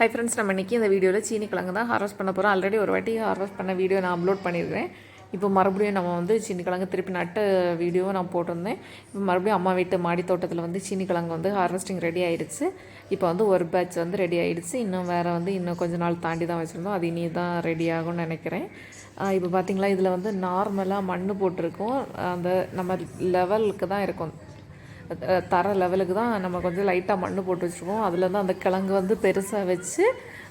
Hi friends நம்ம இன்றைக்கி இந்த வீடியோவில் சீனி கிழங்கு தான் ஹார்வெஸ்ட் பண்ண போகிறோம் ஆல்ரெடி ஒரு வாட்டி ஹார்வெஸ்ட் பண்ண வீடியோ நான் அப்லோட் பண்ணியிருக்கேன் இப்போ மறுபடியும் நம்ம வந்து சீனி கிழங்கு திருப்பி நட்ட வீடியோவும் நான் போட்டிருந்தேன். இப்போ மறுபடியும் அம்மா வீட்டு மாடி தோட்டத்தில் வந்து சீனி கிழங்கு வந்து ஹார்வெஸ்டிங் ரெடி ஆகிடுச்சு இப்போ வந்து ஒரு பேட்ச் வந்து ரெடி ஆகிடுச்சு இன்னும் வேறு வந்து இன்னும் கொஞ்ச நாள் தாண்டி தான் வச்சுருந்தோம். அது இனி தான் ரெடி ஆகும்னு நினைக்கிறேன். இப்போ பார்த்தீங்களா இதில் வந்து நார்மலாக மண் போட்டிருக்கோம். அந்த நம்ம லெவலுக்கு தான் இருக்கும். தர லெவலுக்கு தான் நம்ம கொஞ்சம் லைட்டாக மண் போட்டு வச்சுருக்கோம். அதில் தான் அந்த கிழங்கு வந்து பெருசாக வச்சு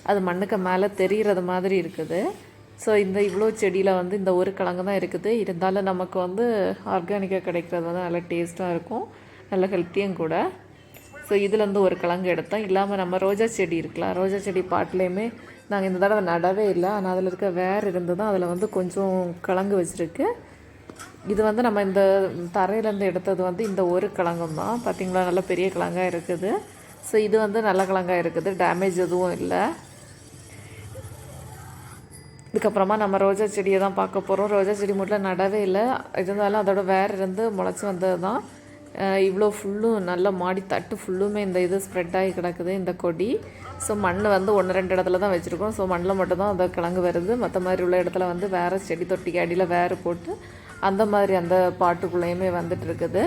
அது மண்ணுக்கு மேலே தெரிகிறது மாதிரி இருக்குது. ஸோ இந்த இவ்வளோ செடியில் வந்து இந்த ஒரு கிழங்கு தான் இருக்குது. இருந்தாலும் நமக்கு வந்து ஆர்கானிக்காக கிடைக்கிறது வந்து நல்ல டேஸ்ட்டாக இருக்கும். நல்ல ஹெல்த்தியும் கூட. ஸோ இதுலேருந்து ஒரு கிழங்கு எடுத்தோம். இல்லாமல் நம்ம ரோஜா செடி இருக்கலாம். ரோஜா செடி பாட்டிலையுமே நாங்கள் இந்த தடவை நடவே இல்லை. ஆனால் அதில் இருக்க வேர் இருந்து தான் அதில் வந்து கொஞ்சம் கிழங்கு வச்சுருக்கு. இது வந்து நம்ம இந்த தரையிலேருந்து எடுத்தது வந்து இந்த ஒரு கிழங்கும் தான். பார்த்திங்களா? நல்ல பெரிய கிழங்காக இருக்குது. ஸோ இது வந்து நல்ல கிழங்காக இருக்குது. டேமேஜ் எதுவும் இல்லை. இதுக்கப்புறமா நம்ம ரோஜா செடியை தான் பார்க்க போகிறோம் ரோஜா செடி மட்டும் நடவே இல்லை. இருந்தாலும் அதோட வேர் இருந்து முளைச்சி வந்தது தான். இவ்வளோ ஃபுல்லும் நல்ல மாடி தட்டு ஃபுல்லுமே இந்த இது ஸ்ப்ரெட் ஆகி கிடக்குது இந்த கொடி. ஸோ மண் வந்து ஒன்று ரெண்டு இடத்துல தான் வச்சுருக்கோம். ஸோ மண்ணில் மட்டும்தான் அந்த கிழங்கு வருது. மற்ற மாதிரி உள்ள இடத்துல வந்து வேறு செடி தொட்டிக்கு அடியில் வேறு போட்டு அந்த மாதிரி அந்த பாட்டுக்குள்ளேயுமே வந்துட்டு இருக்குது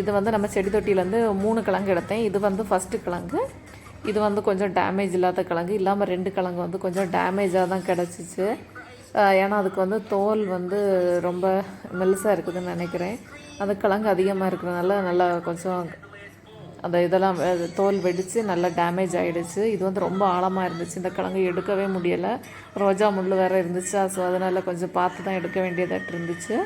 இது வந்து நம்ம செடி தொட்டியிலேருந்து மூணு கிழங்கு எடுத்தேன். இது வந்து ஃபஸ்ட்டு கிழங்கு. இது வந்து கொஞ்சம் டேமேஜ் இல்லாத கிழங்கு. இல்லாமல் ரெண்டு கிழங்கு வந்து கொஞ்சம் டேமேஜாக தான் கிடச்சிச்சு. ஏன்னா அதுக்கு வந்து தோல் வந்து ரொம்ப மெல்லிசாக இருக்குதுன்னு நினைக்கிறேன். அந்த கிழங்கு அதிகமாக இருக்கிறதுனால நல்லா கொஞ்சம் அந்த இதெல்லாம் தோல் வெடித்து நல்லா டேமேஜ் ஆகிடுச்சு இது வந்து ரொம்ப ஆழமாக இருந்துச்சு. இந்த கிழங்கு எடுக்கவே முடியலை. ரோஜா முள் வேறு இருந்துச்சு. ஸோ அதனால் கொஞ்சம் பார்த்து தான் எடுக்க வேண்டியதாட்டு இருந்துச்சு.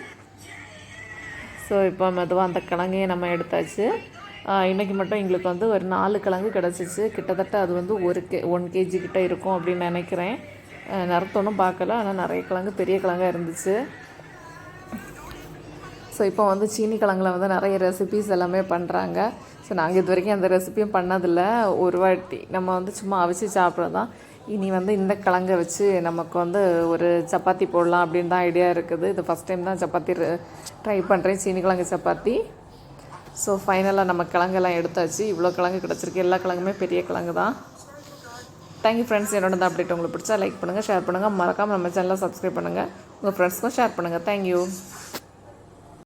ஸோ இப்போ மெதுவாக அந்த கிழங்கையே நம்ம எடுத்தாச்சு. இன்றைக்கி மட்டும் எங்களுக்கு வந்து ஒரு நாலு கிழங்கு கிடச்சிச்சு. கிட்டத்தட்ட அது வந்து ஒரு கே ஒன் கேஜி கிட்டே இருக்கும் அப்படின்னு நினைக்கிறேன். நிறத்தொன்னும் பார்க்கல. ஆனால் நிறைய கிழங்கு பெரிய கிழங்காக இருந்துச்சு. ஸோ இப்போ வந்து சீனி கிழங்குல வந்து நிறைய ரெசிபிஸ் எல்லாமே பண்ணுறாங்க ஸோ நாங்கள் இது வரைக்கும் அந்த ரெசிபியும் பண்ணதில்லை. ஒரு வாட்டி நம்ம வந்து சும்மா அவிச்சு சாப்பிட்றது தான் இனி வந்து இந்த கிழங்கை வச்சு நமக்கு வந்து ஒரு சப்பாத்தி போடலாம் அப்படின்னு தான் ஐடியா இருக்குது. இது ஃபஸ்ட் டைம் தான் சப்பாத்தி ட்ரை பண்ணுறேன் சீனி கிழங்கு சப்பாத்தி. ஸோ ஃபைனலாக நம்ம கிழங்கெல்லாம் எடுத்தாச்சு. இவ்வளோ கிழங்கு கிடச்சிருக்கு. எல்லா கிழங்குமே பெரிய கிழங்கு தான் தேங்க்யூ ஃப்ரெண்ட்ஸ் என்னோட இந்த அப்டேட் உங்களுக்கு பிடிச்சா லைக் பண்ணுங்கள் ஷேர் பண்ணுங்கள் மறக்காமல் நம்ம சேனலை சப்ஸ்கிரைப் பண்ணுங்கள் உங்கள் ஃப்ரெண்ட்ஸ்க்கும் ஷேர் பண்ணுங்கள் தேங்க்யூ